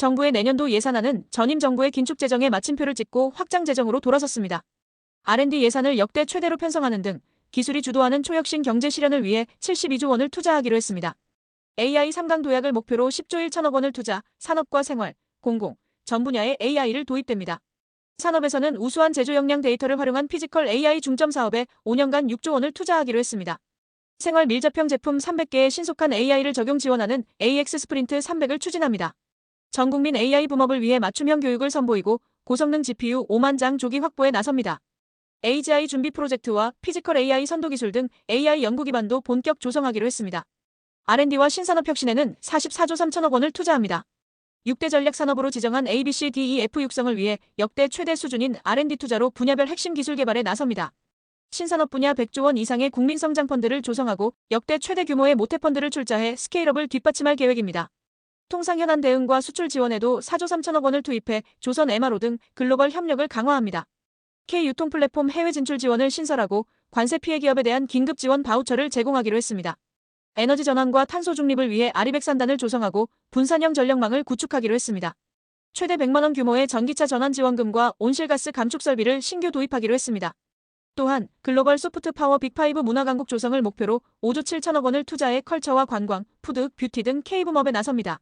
정부의 내년도 예산안은 전임 정부의 긴축 재정에 마침표를 찍고 확장 재정으로 돌아섰습니다. R&D 예산을 역대 최대로 편성하는 등 기술이 주도하는 초혁신 경제 실현을 위해 72조 원을 투자하기로 했습니다. AI 3강 도약을 목표로 10조 1천억 원을 투자, 산업과 생활, 공공, 전 분야에 AI를 도입됩니다. 산업에서는 우수한 제조 역량 데이터를 활용한 피지컬 AI 중점 사업에 5년간 6조 원을 투자하기로 했습니다. 생활 밀접형 제품 300개의 신속한 AI를 적용 지원하는 AX 스프린트 300을 추진합니다. 전 국민 AI 붐업을 위해 맞춤형 교육을 선보이고 고성능 GPU 5만 장 조기 확보에 나섭니다. AGI 준비 프로젝트와 피지컬 AI 선도 기술 등 AI 연구 기반도 본격 조성하기로 했습니다. R&D와 신산업 혁신에는 44조 3천억 원을 투자합니다. 6대 전략 산업으로 지정한 ABCDEF 육성을 위해 역대 최대 수준인 R&D 투자로 분야별 핵심 기술 개발에 나섭니다. 신산업 분야 100조 원 이상의 국민성장 펀드를 조성하고 역대 최대 규모의 모태 펀드를 출자해 스케일업을 뒷받침할 계획입니다. 통상 현안 대응과 수출 지원에도 4조 3천억 원을 투입해 조선 MRO 등 글로벌 협력을 강화합니다. K 유통 플랫폼 해외 진출 지원을 신설하고 관세 피해 기업에 대한 긴급 지원 바우처를 제공하기로 했습니다. 에너지 전환과 탄소 중립을 위해 아리백산단을 조성하고 분산형 전력망을 구축하기로 했습니다. 최대 100만 원 규모의 전기차 전환 지원금과 온실가스 감축 설비를 신규 도입하기로 했습니다. 또한 글로벌 소프트 파워 빅5 문화 강국 조성을 목표로 5조 7천억 원을 투자해 컬처와 관광, 푸드, 뷰티 등 K붐업에 나섭니다.